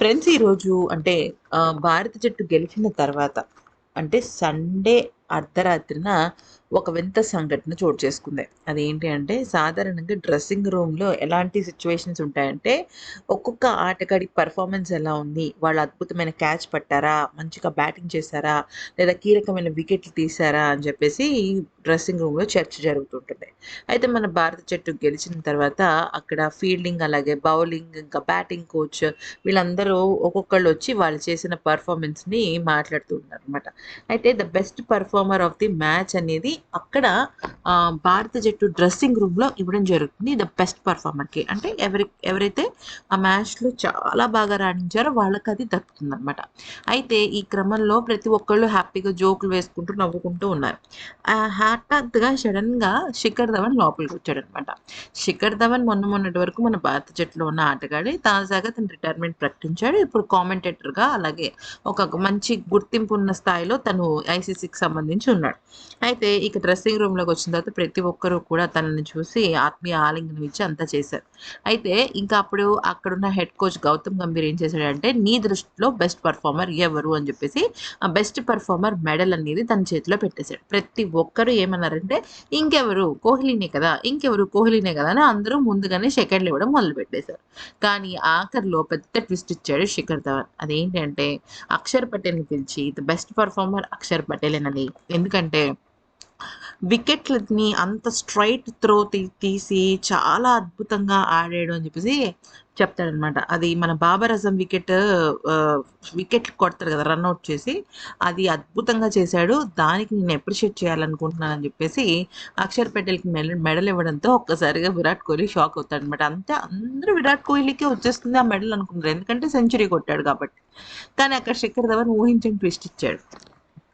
Friends ఈరోజు అంటే భారత జట్టు గెలిచిన తర్వాత అంటే సండే అర్ధరాత్రిన ఒక వింత సంఘటన చోటు చేసుకుంది. అదేంటి అంటే సాధారణంగా డ్రెస్సింగ్ రూమ్‌లో ఎలాంటి సిచ్యువేషన్స్ ఉంటాయంటే, ఒక్కొక్క ఆటగాడి పర్ఫార్మెన్స్ ఎలా ఉంది? వాళ్ళు అద్భుతమైన క్యాచ్ పట్టారా? మంచిగా బ్యాటింగ్ చేశారా? లేదా కీలకమైన వికెట్లు తీశారా? అని చెప్పేసి డ్రెస్సింగ్ రూమ్‌లో చర్చ జరుగుతుంటుంది. అయితే మన భారత జట్టు గెలిచిన తర్వాత అక్కడ ఫీల్డింగ్ అలాగే బౌలింగ్ ఇంకా బ్యాటింగ్ కోచ్ వీళ్ళందరూ ఒక్కొక్కళ్ళు వచ్చి వాళ్ళు చేసిన పర్ఫార్మెన్స్ని మాట్లాడుతూ ఉన్నారనమాట. అయితే the best performer of the match అనేది అక్కడ భారత జట్టు డ్రెస్సింగ్ రూమ్‌లో ఇవ్వడం జరుగుతుంది. ద బెస్ట్ పర్ఫార్మర్కి అంటే ఎవరి ఎవరైతే ఆ మ్యాచ్‌లో చాలా బాగా రాణించారో వాళ్ళకది దక్కుతుందనమాట. అయితే ఈ క్రమంలో ప్రతి ఒక్కళ్ళు హ్యాపీగా జోకులు వేసుకుంటూ, నవ్వుకుంటూ ఉన్నారు. హఠాత్తుగా సడన్గా శిఖర్ ధవన్ లోపలికి వచ్చాడు అనమాట శిఖర్ ధవన్ మొన్న మొన్నటి వరకు మన భారత జట్టులో ఉన్న ఆటగాడి తాజాగా తన రిటైర్మెంట్ ప్రకటించాడు. ఇప్పుడు కామెంటేటర్‌గా అలాగే ఒక మంచి గుర్తింపు ఉన్న స్థాయిలో తను ఐసీసీకి సంబంధించి ఉన్నాడు. అయితే ఇక డ్రెస్సింగ్ రూమ్‌లోకి వచ్చిన తర్వాత ప్రతి ఒక్కరు కూడా తనని చూసి ఆత్మీయ ఆలింగనం ఇచ్చి అంతా చేశారు. అయితే ఇంకా అప్పుడు అక్కడున్న హెడ్ కోచ్ గౌతమ్ గంభీర్ ఏం చేశాడంటే, నీ దృష్టిలో బెస్ట్ పెర్ఫార్మర్ ఎవరు? అని చెప్పేసి ఆ బెస్ట్ పెర్ఫార్మర్ మెడల్ అనేది తన చేతిలో పెట్టేసాడు. ప్రతి ఒక్కరు ఏమన్నారంటే, ఇంకెవరు కోహ్లీనే కదా! ఇంకెవరు కోహ్లీనే కదా! అని అందరూ ముందుగానే సెకండ్‌లు ఇవ్వడం మొదలు పెట్టేశారు కానీ ఆఖరిలో పెద్ద ట్విస్ట్ ఇచ్చాడు శిఖర్ ధవన్. అదేంటంటే అక్షర్ పటేల్‌ని పిలిచి ద బెస్ట్ పెర్ఫార్మర్ అక్షర్ పటేలేనండి. ఎందుకంటే వికెట్లని అంత స్ట్రైట్ త్రో తీ తీసి చాలా అద్భుతంగా ఆడాడు అని చెప్పేసి చెప్తాడనమాట. అది మన బాబర్ అజం వికెట్ వికెట్ వికెట్లు కొడతారు కదా! రన్అట్ చేసి అది అద్భుతంగా చేశాడు. దానికి నేను అప్రిషియేట్ చేయాలనుకుంటున్నాను అని చెప్పేసి అక్షర్ పటేల్‌కి మెడ మెడల్ ఇవ్వడంతో ఒక్కసారిగా విరాట్ కోహ్లీ షాక్ అవుతాడనమాట. అంతే అందరూ విరాట్ కోహ్లీకే వచ్చేస్తుంది ఆ మెడల్ అనుకుంటారు ఎందుకంటే సెంచరీ కొట్టాడు కాబట్టి. కానీ అక్కడ శిఖర్ ధవన్ ఊహించని ట్విస్ట్ ఇచ్చాడు.